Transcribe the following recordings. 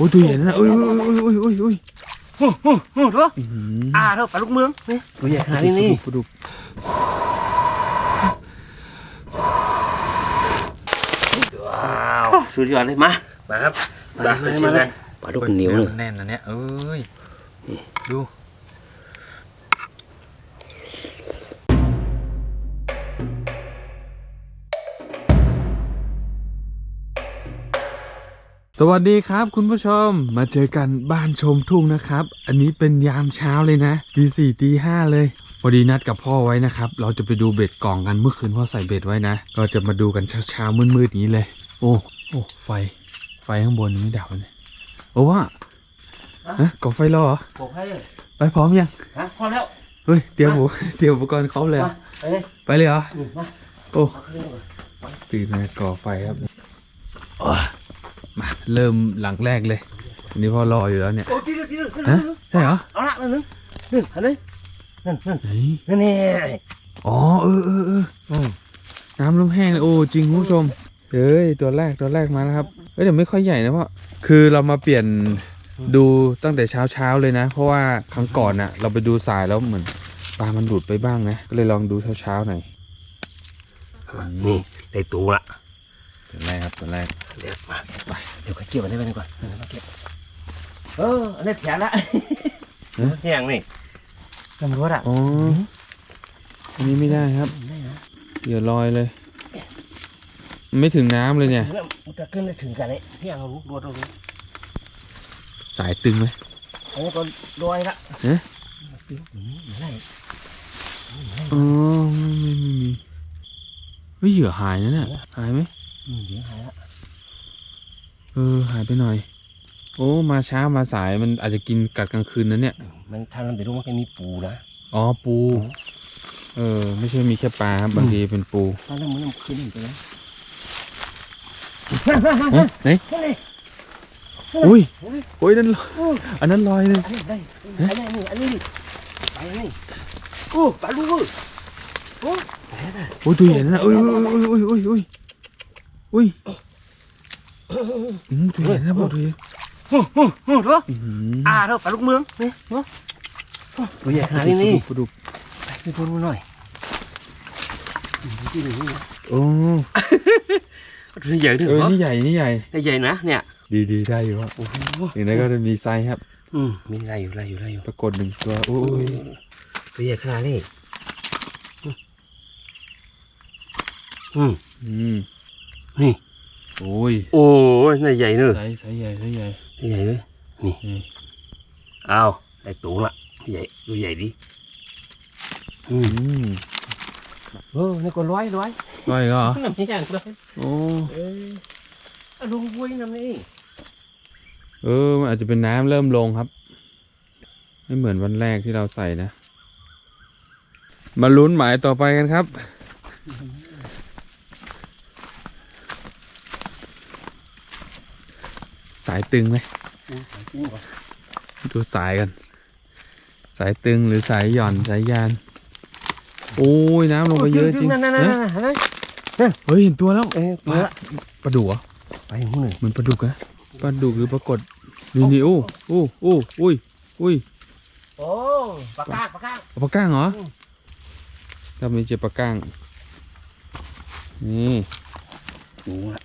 อ้ยตัวใหญ่นะเอ้ยเอ้ยเอ้ยเอ้ยเอ้ยฮู้ฮู้ฮู้ดูอื้อหืออ่าเถอะปลาลูกเมืองนี่ตัวใหญ่ขนาดนี้นี่ปลาดุกว้าวสุดยอดเลยมามาครับมามาชิมกันปลาลูกเหนียวเลยแน่นนะเนี่ยเอ้ยดู สวัสดีครับคุณผู้ชมมาเจอกันบ้านชมทุ่งนะครับ อันนี้เป็นยามเช้าเลยนะตีสี่ตีห้าเลยพอดีนัดกับพ่อไว้นะครับ เราจะไปดูเบ็ดกล่องกันเมื่อคืนพ่อใส่เบ็ดไว้นะ ก็จะมาดูกันเช้าๆมืดๆอย่างนี้เลย โอ้โอ้ไฟ ไฟข้างบนยังไม่ดับเลยโอ้ว่าฮะก่อไฟรอเหรอบอกให้เลยไปพร้อมยังฮะพอแล้วเฮ้ยเตรียมอุเตรียมอุปกรณ์ครบเลยเหรอมาไปเลยไปเลยเหรออืมมาโอ้เอาเครื่องก่อนตื่นมาก่อไฟครับโอ้ย มาเริ่มหลังแรกเลยอันนี้พ่อรออยู่แล้วเนี่ยโอ้ที่นึงที่นึงขึ้นฮะนึงใช่เหรอเอาละนั่นนึงนั่นอันนี้นั่นนั่นไหนนั่นนี่อ๋อเออเออเอออืมน้ำเริ่มแห้งเลยโอ้จริงคุณผู้ชมเฮ้ยตัวแรกตัวแรกมาแล้วครับเอ้ยแต่ไม่ค่อยใหญ่นะพ่อคือเรามาเปลี่ยนดูตั้งแต่เช้าเช้าๆเลยนะ เพราะว่าครั้งก่อนน่ะ เราไปดูสายแล้วเหมือนปลามันหลุดไปบ้างนะ ก็เลยลองดูเช้าเช้าๆหน่อยนี่ได้ตัวละ ตัวแรกครับตัวแรกเดี๋ยวมาไปเดี๋ยวไปเกี่ยวอันนี้ไปดีกว่าเดี๋ยวมาเก็บเอออันนี้แผลละแห้งนี่ตำรวจอะอ๋ออันนี้ไม่ได้ครับได้นะเดี๋ยวลอยเลย ไม่ถึงน้ำเลยเนี่ยมันจะขึ้นได้ถึงกันเลยแห้งเอาลูกรวดเอาลูกสายตึงไหมอันนี้ก็ลอยละเอ๊ะปิ้งอย่างนี้อยู่ไหนอ๋อไม่ไม่ไม่มีเฮ้ยเหยื่อหายนะเนี่ยหายไหมอืม เดี๋ยวหายละเออหายไปหน่อย โอ้ มาเช้ามาสายมันอาจจะกินกัดกลางคืนนะเนี่ย มันถ้ามันไปรู้มันก็มีปูนะ อ๋อปู เออ ไม่ใช่มีแค่ปลาครับบางทีเป็นปูถ้าเรื่องมันขึ้นไปแล้วฮะไหนอุ้ยโอ้ยนั่นลอยอันนั้นลอยเลยอันนี้ได้อันนี้นี่อันนี้นี่ไปนี่โอ้ปลาลูกโอ้โอ้ยตัวใหญ่นั่นนะเอ้ยอุ้ยอุ้ยอุ้ยอุ้ย อุ้ยอืมตัวใหญ่นะบอกตัวใหญ่ฮู้ฮู้ฮู้ดูอื้อหืออ่าเถอะปลาลูกเมืองนี่เนาะตัวใหญ่ขนาดนี้นี่ปลาดุกไปไปดูหน่อยที่นี่โอ้ตัวใหญ่ด้วยเออเหรอนี่ใหญ่นี่ใหญ่ใหญ่นะเนี่ย ดีดีได้อยู่ครับโอ้โหอย่างนั้นก็จะมีไซส์ครับ อืมมีไรอยู่ไรอยู่ไรอยู่ ปรากฏหนึ่งตัวโอ้ยตัวใหญ่ขนาดนี้อืมอืม นี่ โอ้ย โอ้ยน่าใหญ่เนอะไซส์ไซส์ใหญ่ไซส์ใหญ่ใหญ่เลยนี่นี่เอาได้ตัวละใหญ่ตัวใหญ่ดิอือืมมเออนี่ก็ร้อยร้อยก้อยก็เหรอน้ำนี่อย่างร้อยโอ้เอออะลุงบุ้ยน้ำนี่เออมันอาจจะเป็นน้ำเริ่มลงครับ ไม่เหมือนวันแรกที่เราใส่นะ มาลุ้นหมายต่อไปกันครับายตึงไหมดูสายกัน สายตึงหรือสายหย่อนสายยาน โอ้ยน้ำลงไปเยอะจริงนั่นนั่นนั่นเอ๊ะนั่นเฮ้ยเห็นตัวแล้วเออตัวละปลาดุกเหรอไปหูหนึ่งเหมันปลาดุกนะปลาดุกหรือปลากดนี่นี่โอ้โอ้โอ้อุ้ยอุ้ยโอ้ปลาก้างปลาก้างเอาปลาก้างเหรออืมถ้าไม่เจอปลาก้างนี่ดูละ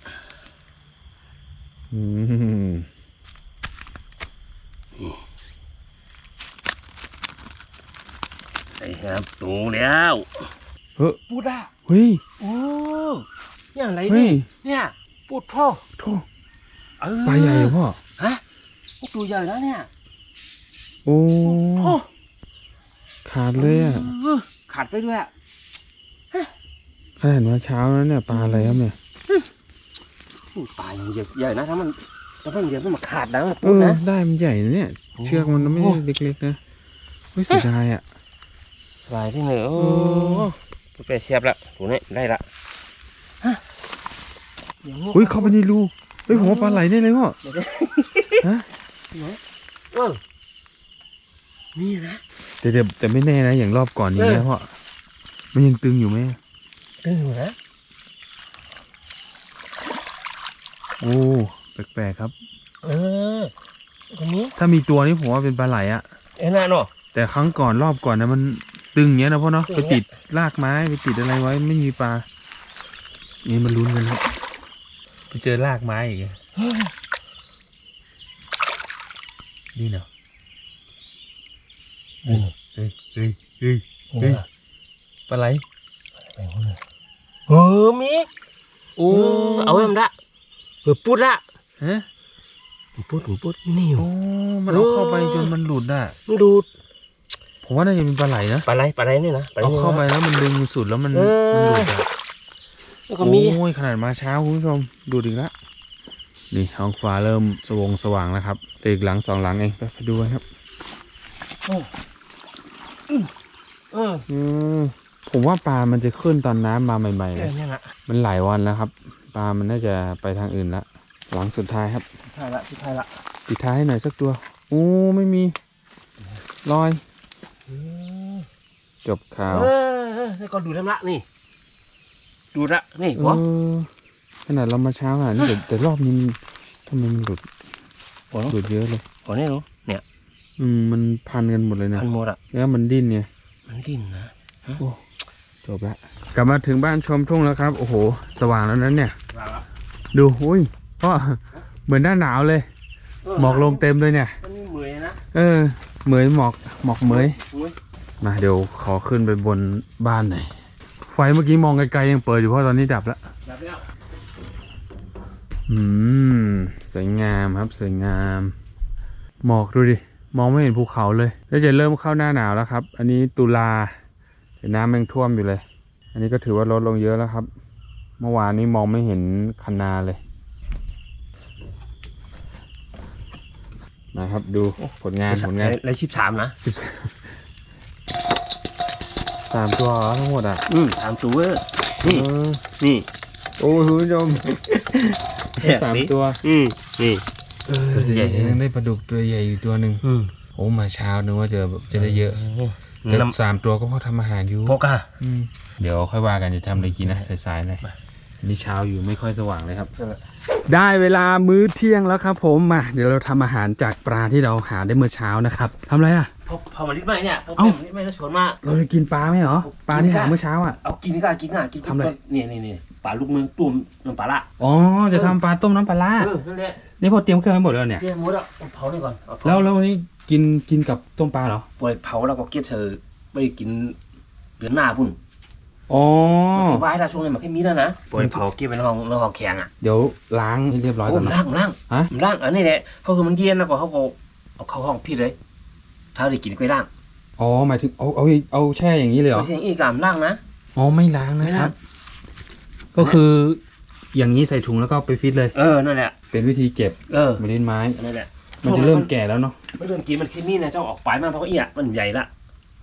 อืมไอ้ครับตูแล้วเฮ้ยปูดาเฮ้ยโอ้เนี่ยอะไรเฮ้นี่ยเนี่ยปูดพ่อโถเออปลาใหญ่เหรอพ่อฮะพวกตัวใหญ่แล้วเนี่ย โอ้โอ้ขาดเลยอะเออขาดไปด้วยอะขนาดว่าเช้านั้นเนี่ยปลาอะไรครับเนี่ยอู้ ปลาอย่างใหญ่ใหญ่นะถ้ามันถ้ามันเดี๋ยวมันมาขาดนะมันเอปุ๊บอนะ ได้มันใหญ่นะเนี่ย โอ้เชือกมันไม่ได้เล็กๆนะไม่เสียดายอะ สบายที่เหนือโอ้โอ้ ตัวแปรเสียบละตัวนี้ได้ละฮะอย่างนี้อุ้ยเข้าไปในรูเฮ้ยผมว่าปลาไหลแน่เลยพ่อฮะเออนี่นะ แต่แต่แต่ไม่แน่นะอย่างรอบก่อนนี้เอนะอพ่อมันยังตึงอยู่ไหม ตึงอยู่นะ โอ้แปลกๆครับ เออคนนี้ถ้ามีตัวนี้ผมว่าเป็นปลาไหลอะเอ็น่ะเนาะแต่ครั้งก่อนรอบก่อนนะมันตึงอย่างเงี้ยนะพ่อเนาะตึงไปเนี่ยติดรากไม้ไปติดอะไรไว้ไม่มีปลา นี่มันลุ้นกันครับไปเจอรากไม้อีกนี่เนาะเฮ้ยเฮ้ยเฮ้ยเฮ้ยเฮ้ยปลาไหลเออมีโอ้เอาไว้มันละ เออปุดละฮะปุดปุดนี่อยู่ โอ้มันเอาเข้าไปจนมันหลุดอะ มันดูดผมว่าน่าจะเป็นปลาไหลนะ ปลาไหลปลาไหลนี่นะปลาไหลเอานี่นะ เข้าไปแล้วมันดึงสุดแล้วมันเออ มันหลุดอะแล้วก็มี โอ้ยขนาดมาเช้าคุณผู้ชมดูดิละนี่ท้องฟ้าเริ่มสวงสว่างแล้วครับแต่อีกหลังสองหลังเองไปไปดูกันครับเอออืมผมว่าปลามันจะขึ้นตอนน้ำมาใหม่ๆเอนะ อเนี่ยนะมันหลายวันแล้วครับ ปลามันน่าจะไปทางอื่นละหลังสุดท้ายครับใช่ละใช่ละปิดท้ายให้หน่อยสักตัวโอ้ไม่มีลอย จบข่าวเออเออแล้วก็ดูดน้ำละนี่ ดูดละนี่เอหัวอขนาดเรามาเช้าขนาดนี้แต่แต่รอบนี้มันทำไมมันหลุดหัวหลุดเยอะเลยหัวนี่รู้เนี่ยอืมมันพันกันหมดเลยนะมันหมดอะแล้วมันดิ้นไงมันดิ้นนะ จบละกลับมาถึงบ้านชมทุ่งแล้วครับ โอ้โห สว่างแล้วนั้นเนี่ย ดูอุ้ยพ่อเหมือนหน้าหนาวเลย หมอกลงเต็มเลยเนี่ยมันมีเหมยนะเออเหมยหมอกหมอกเหมยเหมยมาเดี๋ยวขอขึ้นไปบนบ้านหน่อยไฟเมื่อกี้มองไกลๆยังเปิดอยู่เพราะตอนนี้ดับแล้วดับแล้วอืมสวยงามครับสวยงามหมอกดูดิมองไม่เห็นภูเขาเลยแล้วจะเริ่มเข้าหน้าหนาวแล้วครับ อันนี้ตุลาแต่ น้ำยังท่วมอยู่เลย อันนี้ก็ถือว่าลดลงเยอะแล้วครับ เมื่อวานนี้มองไม่เห็นคันนาเลยนะครับดูผลงานผลงานแล้วชิบสามนะสิบสามตัวเหรอทั้งหมดอะ อืมสามตัวเว้ยนี่เออนี่โอ้ยคุณผู้ชมแปลกสามดิตัว อืมนี่เออตัวใหญ่ยังได้ปลาดุกตัวใหญ่อยู่ตัวหนึ่งอืมโอ้มาเช้านึกว่าจะแบบจะได้เยอะ แต่น้สามตัวก็พอทำอาหารอยู่ำพกอะอืมเดี๋ยวค่อยว่ากันจะทำอะไรกินนะสายๆหน่อยอันนี่เช้าอยู่ไม่ค่อยสว่างเลยครับ ได้เวลามื้อเที่ยงแล้วครับ ผมมาเดี๋ยวเราทำอาหารจากปลาที่เราหาได้เมื่อเช้านะครับทำอะไรอะ พอพอมาลิดไหมเนี่ยพอเอ้า มาลิดไหมแล้วชวนมา เราจะกินปลาไหมเหรอปลาที่หาเมื่อเช้าอะ เอากินก็กินอะกินทำอะไร นี่นี่นี่ปลาลูกมือตุ่มน้ำปลาละอ๋อจะทำปลาต้มน้ำปลาร้าเออนั่นแหละนี่พอเตรียมเครื่องไว้หมดแล้วเนี่ยเกี่ยมดอะเอาเผานี่ก่อนเอาเผาแล้วแล้ววันนี้ กินกินกับต้มปลาเหรอปล่อยเผาแล้วก็เก็บเธอไปกินเดือนหน้าพุ่นอ๋อสบายถ้าช่วงนี้มันแค่มีแล้วนะปล่อยเผาเก็บไว้ในห้องในห้องแข็งอะเดี๋ยวล้างให้เรียบร้อยโอ้ก่อนมันนะล่างมันล่างฮะมันล่างอันนี้แหละเขาคือมันเย็นนะกว่าเขาก็เอาเข้าห้องพี่เลยถ้าได้กินก็ล่างอ๋อหมายถึงเอาเอาเอาแช่อย่างนี้เลยเหรอไม่ใช่อย่างอีกอะมันล่างนะอ๋อไม่ล้างนะไม่คล้างรับ ก็คืออย่างนี้ใส่ถุงแล้วก็ไปฟิตเลย เออ นั่นแหละ เป็นวิธีเก็บ เออเมล็ดไม้ นั่นแหละ มันจะเริ่มแก่แล้วเนาะไม่เริ่มกินมันแค่นี้นะเจ้าออกไปมันเพราะว่าเอียมันใหญ่ละ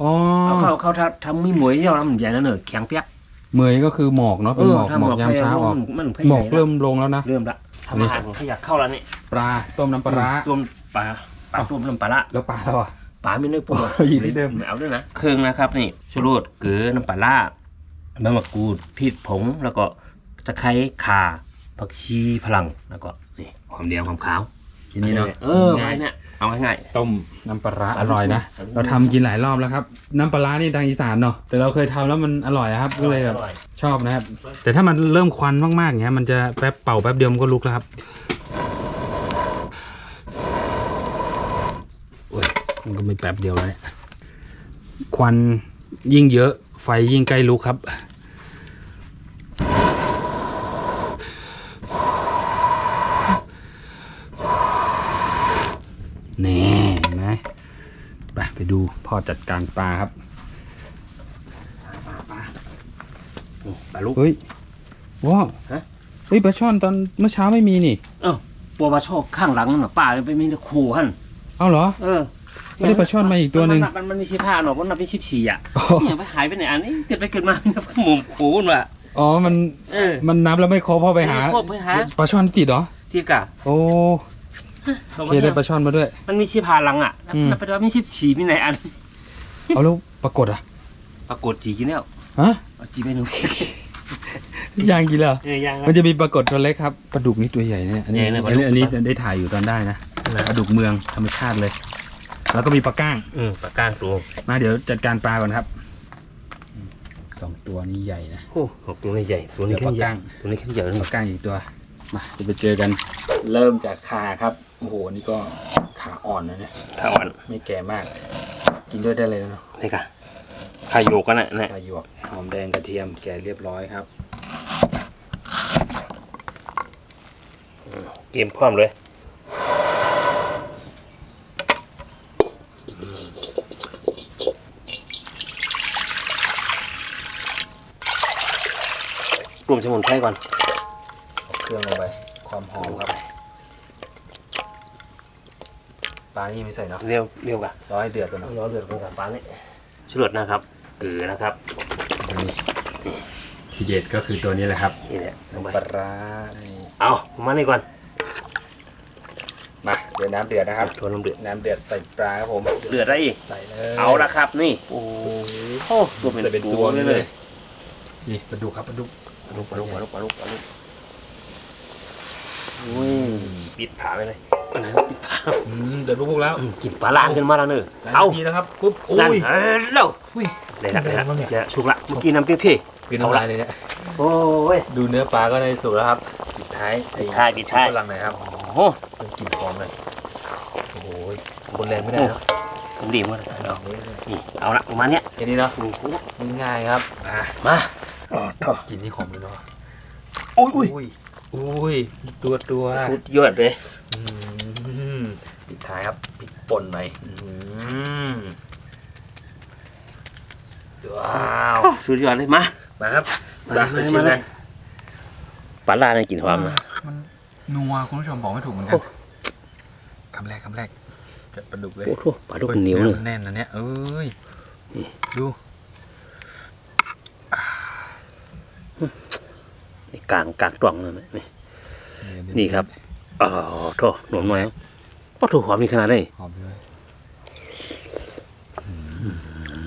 อ๋อเอาเข้าเข้าถ้าทำมีหมวยเดียวแล้วมันใหญ่แล้วเนอะแข็งเปียกเหมยก็คือหมอกเนาะเป็นหมอกถ้าหมอกยามเช้าออกมันมันหมอกเริ่มลงแล้วนะเริ่มละทำอาหารของขยะเข้าแล้วนี่ปลาต้มน้ำปลาร้าต้มปลาปลาต้มน้ำปลาละแล้วปลาเราอะปลาไม่ได้ปรุงอยู่ที่เดิมไม่เอาด้วยนะเครื่องนะครับนี่ชูรสเกลือน้ำปลาล่าใบมะกรูดพริกผงแล้วก็ตะไคร้ข่าผักชีพลังแล้วก็นี่หอมแดงหอมขาว ทีนี้เนาะเออง่าไว้ยเนี่ยเอาง่ายต้มน้ำปลาร้าอร่อยนะอร่อยเราทำกินหลายรอบแล้วครับ น้ำปลาร้านี่ทางอีสานเนาะ แต่เราเคยทำแล้วมันอร่อยอะครับๆก็เลยแบบอร่อยชอบนะครับ แต่ถ้ามันเริ่มควันมากๆอย่างเงี้ย มันจะแป๊บเป่าแป๊บเดียวมันก็ลุกแล้วครับโอ้ยมันก็ไม่แป๊บเดียวเลย ควันยิ่งเยอะไฟยิ่งใกล้ลุกครับ แน่เห็นไหมไปไปดูพ่อจัดการปลาครับนี่ปลาลูก เฮ้ยว้าฮะ เฮ้ยปลาช่อนตอนเมื่อเช้าไม่มีนี่ เอ้าปัวปลาโชคข้างหลังน่ะป้าไปมีแต่ขู่หั่นเอาเหรอ เออไม่ได้ปลาช่อนมาอีกตัวหนึ่งมันมันมันมีสิบห้าหนอกมันนับเป็นสิบสี่อะอ๋อเนี่ยไปหายไปไหนอันนี้เกิดไปเกิดมามันก็หมุมขู่มันว่ะอ๋อมันเออมันนับแล้วไม่ครบพ่อไปหา พวกไปหาปลาช่อนติดเหรอที่กะโอ้เขา โอมาเคเนี่ได้ยปลาช่อนมาด้วย มันมีชิพาหลังอะอืมนับไปว่ามีชิบฉีมีไหนอันเอาแล้วปรากฏอะปรากฏจีกินแล้วฮะเอาจีไปหนูย่างกินแล้ว เอ้ยย่างมันจะมีปรากฏตัวเล็กครับปลาดุกนี่ตัวใหญ่เนี่ยอันนี้ใหญ่เลยปอัลานดุกนี้อันนี้ได้ถ่ายอยู่ตอนได้นะ ปลาดุกเมืองธรรมชาติเลย แล้วก็มีปลาก้างอืมปลาก้างตัวมาเดี๋ยวจัดการปลาก่อนครับอืมสองตัวนี้ใหญ่นะโอ้โหตัวนี้ใหญ่ตัวนี้เดี๋ยวแค่ปลาใหญ่ก้างตัวนี้แค่ใหญ่เลยปลาก้างอีกตัว มาจะไปเจอกัน เริ่มจากขาครับโอ้โหนี่ก็ขาอ่อนนะเนี่ยถ้าอ่อนไม่แก่มาก กินด้วยได้เลยนะเนาะนี่ค่ะขายโยกกันนะนะปลาหยวกหอมแดงกระเทียมแก่เรียบร้อยครับเกมพร้อมเลยรวมสมุนไพรก่อน เอาเครื่องลงไป ความหอมครับปลานี่ยังไม่ใส่เนาะเร็วเร็วกะรอให้เดือดก่อนเนาะร้อนเดือดก่อนกับปลาเนี่ยชุรสนะครับเกลือนะครับตัวนี้ทีเด็ดก็คือตัวนี้แหละครับนี่แหละลงไปปลาร้านี่เอามานี่ก่อนมาเดี๋ยวน้ำเดือดนะครับ ทวนน้ำเดือดน้ำเดือดใส่ปลาครับผม เดือดได้อีกใส่เลยเอาละครับ นี่โอ้ยโอ้ตัวเป็นใส่เป็นตัวเลนี่ยเลเลยยนี่ปลาดุกครับปลาดุกปลาลูกปลาลูกปลาลูกปลาลูกปลาลูก อุ้ยปิดผาไปเลยอันไหนปิดผาอืมเดือดปุ๊บๆแล้วอืมกินปลาล่างขึ้นมาแล้วเนอะหลายเอานาทีแล้วครับปุ๊บโอ้นั่นยเออเร็วอุ้ยได้ละได้ละแดงแล้วเนี่ยได้ละชุกละเมื่อกี้น้ำเปรี้ยวคือน้ำลายเลยเนี่ยๆโอ้ยดูเนื้อปลาก็ในสุกแล้วครับปิดท้ายไอ้ปิดท้ายปิดท้ายพลังหน่อยครับโอ้โหมันกลิ่นหอมเลยโอ้โหบนแรงไม่ได้เนอะผมดีมากเลยเอาเอาเลยนี่เอาละประมาณเนี้ยแค่นี้เนาะนี่ง่ายๆครับอะมาอ๋อต่อกลินนี่หอมเลยเนาะอุ้ยอุ้ย อุ้ยอุ้ยตัวตัวสุดยอดเลยอืมปิดท้ายครับปิดป่นหน่อยอืมว้าวสุดยอดเลยมามาครับมามามาไปชิมมากันปลาล่าเนี่ยกลินหอมนะมันนัวคุณผู้ชมบอกไม่ถูกเหมือนกัโอ้นคำแรกคำแรกจะปลาดุกเลยโอ้โหปลาดุกเหนียวเลยแน่นนะเนี่ยเอ้ยนี่ดู กลางกลางตวงเลยนี่นี่ครับอ๋อโถหนวมหน่อยโอ้โถหอมมีขนาดเลยหอมเลย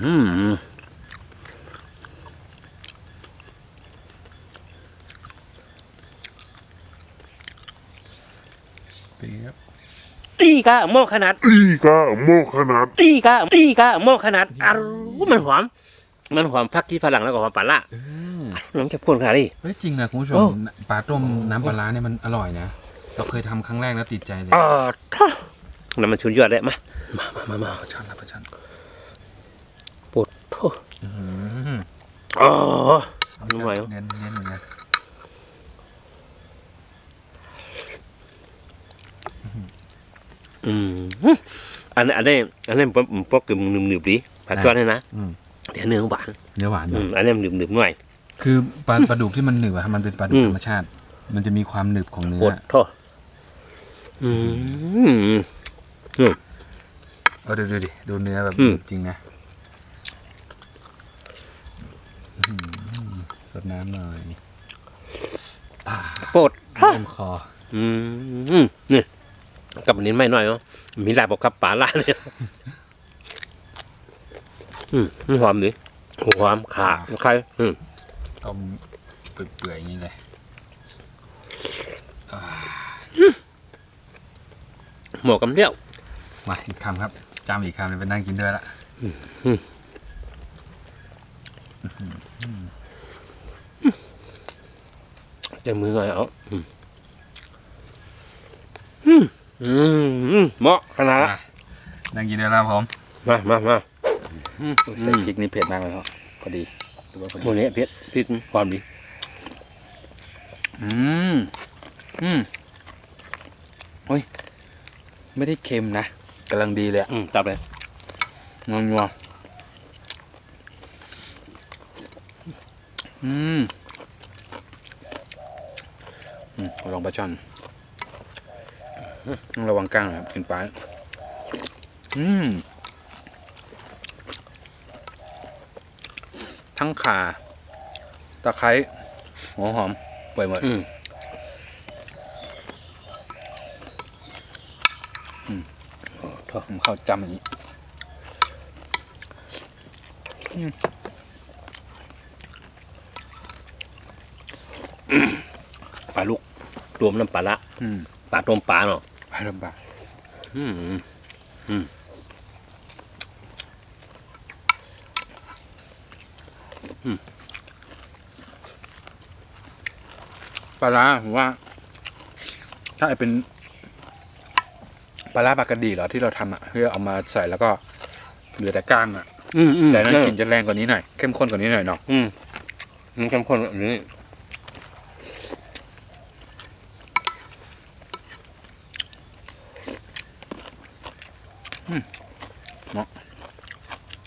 อืมเป็นไงครับอีกะโมขนาด อีกาโมขนาด อีกะอีกะโมขนาดอ้าวมันหอม มันหอมพักที่ฝรั่งแล้วก็หอมปลาล่าเออ น้ำแข็งพ่นขนาดนี้ เฮ้ยจริงนะคุณผู้ชโอ้มปลาต้มน้ำปลาร้าเนี่ยมันอร่อยนะเราเคยทำครั้งแรกแล้วติดใจเลยอ๋อโถน้ำมันชุนยอดเลยมามามามามาปลาช่อนละปลาช่อนปวดโถอื้อหืออ๋อนุ่มหน่อยเน้นเน้นเหมือนกันอืมอันนี้อันนี้อันนี้ผมผมปอกกึมหนึบหนึบๆดีผักจอนนี่นะอืมเดี๋ยวเนื้อหวาน เนื้อหวานอืเนอะมอันนี้หนึบหนึบๆหน่อย คือปลาปลาดุกที่มันหนึบอะมันเป็นปลาดุอืกมธรรมชาติ มันจะมีความหนึบของเนื้ปอวดโถอืม เออดูดูดิดูเนื้อแบบอืม จริงนะอื้อหือสดน้ำหน่อยอ่าปวดโถเต็มคออืมนี่กับอันนี้ไม่น้อยเนาะมีลายบอกกับปลาล่าเลยอืมมันหอมดิหอมขาใครอืม ต้มเปื่อยๆอย่างนี้เลยอ่าหมวกกำเดี่ยวมาอีกคำครับ จามอีกคำเลยไปนั่งกินด้วยละจะมือหน่อยเอาอืมอืมอืมอืมเหมาะขนาดละมานั่งกินด้วยแล้วผม มามามาใส่พริกนี่เผ็ดมากเลยครับพอดี ดูว่าพอโมดีนี้เพชรพริกความดี อืม อืมโอ้ย ไม่ได้เค็มนะกำลังดีเลยอะอืมจับเลยงงงอืม อืมลองปลาช่อนต้องระวังก้างหน่อยครับกินปลาอืม ทั้งข่าตะไคร้หัวหอมเปื่อยหมดอืมผมเข้าจำอย่างนี้อืมตัวน้ำปลาละอืมปลาต้มปลาเนาะไปลำบาก อืมอืม ปลาร้าผมว่า ถ้าเป็นปลาร้าปลากระดีเหรอที่เราทำอะคือเอามาใส่แล้วก็เหลือแต่ก้างอะอืมอืมแต่นั้นกลิ่นจะแรงกว่านี้หน่อยเข้มข้นกว่านี้หน่อยเนาะอืมมันเข้มข้นอันนี้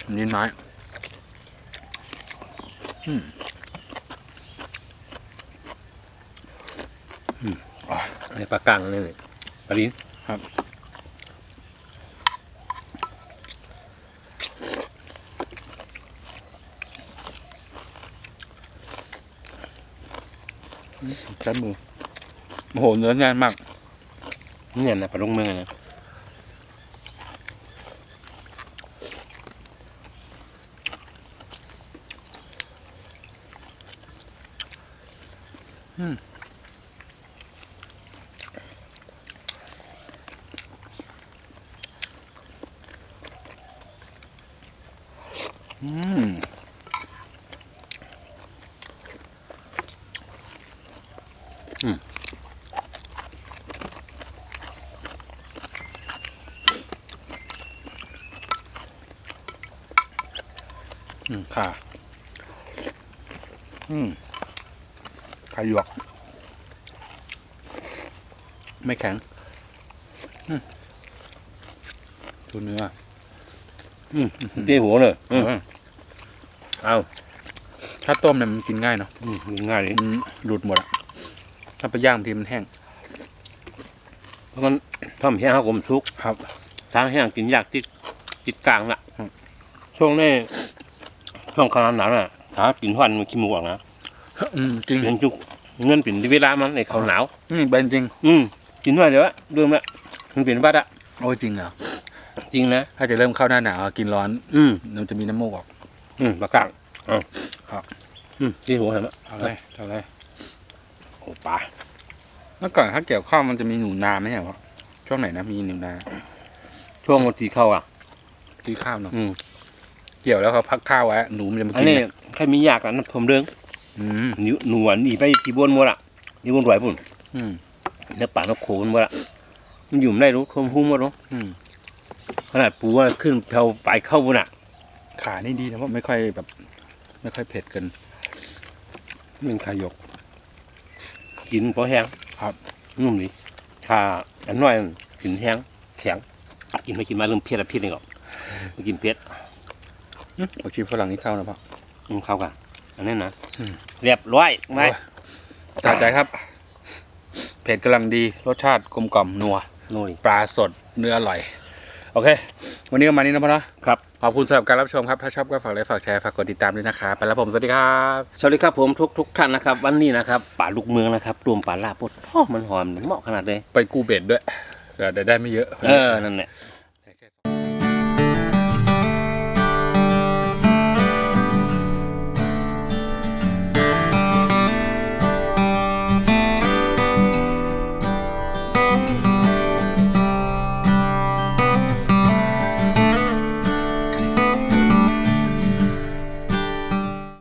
อันนี้น้อย อันนี้ปลากลางนี่นี่ปลาลิ้นใช้มือโอ้โหเนื้อแน่นมาก เนี่ยนะปลาลงเมืองนะ อืม อืมค่ะ อืมขาหยวก ไม่แข็งอืมดูเนื้อที่หัวเลยอืมเออเอาถ้าต้มเนี่ยมันกินง่ายเนาะอืมง่ายเลยมันหลุดหมดอะถ้าไปย่างบางทีมันแห้ง เพราะมันทำแห้งเขากลมซุกครับ ทางแห้งกินยากติดติดกลางน่ะอืมช่วงนี้ ช่วงขนาดนั้นน่ะถ้ากินทุกวันมันขี้มูกนะอืมจริงเงินจุกเงินเป็นเวลามันในเขาวหนาวอืมเป็นจริง อืมกินด้วยเดี๋ยวอะเริ่มละมันเป็นวัดอะโอ้ยจริงเหรอจริงนะถ้าจะเริ่มเข้าหน้าหนาวอะกินร้อน อืมมันจะมีน้ำมูกออก อืมปลากลางเอาครับ อืมที่หัวเห็นไหมเอาเลยเอาเลยโอ้ปลาเมื่อก่อนถ้าเกี่ยวข้าวมันจะมีหนูนาไหมเหรอช่วงไหนนะมีหนูนาช่วงวันที่เข้าอะที่ข้าวเนาะอืม เกี่ยวแล้วเขาพักข้าวไว้หนูมันจะมาอันกินนี้เนี่ยใครมียากกันผมเรื่องอืมหนูหนูอันนี้ไปที่บนหมดอะที่บนไหวปุ่นอืม แล้วป่าน้ำโขนหมดอะมันอยู่ไม่ได้รู้ทมหุ้มหมดรู้อืม ขนาดปูว่าขึ้นแถวไปเข้าบนอะ ขานี่ดีนะเพราะไม่ค่อยแบบ ไม่ค่อยเผ็ดเกิน มันขายก กินเพราะแห้งครับ นุ่มดีถ้าอันน้อยมันกินแห้งแข็งกินไปกินมาเริ่มเพี้ยนละเพี้ยนเลยก่อนมากินเพี้ยนอืม ผักชีฝรั่งนี่เข้านะพ่ออืมเข้ากันอันนี้นะอืมเรียบร้อยไหมโอ้ยสะใจครับ เผ็ดกำลังดีรสชาติกลมกล่อมนัวโน่นปลาสดเนื้ออร่อย โอเค วันนี้ก็มานี้นะพ่อเนาะครับขอบคุณสำหรับการรับชมครับ ถ้าชอบก็ฝากไลค์ฝากแชร์ฝากกดติดตามด้วยนะครับไปแล้วผมสวัสดีครับสวัสดีครับผมทุกทุกท่านนะครับ วันนี้นะครับป่าลูกเมืองนะครับรวมป่าลาบปดพ่อมันหอมเหมาะขนาดเลยไปกู้เบ็ดด้วยเดี๋ยวได้ไม่เยอะ เออนั่นแหละ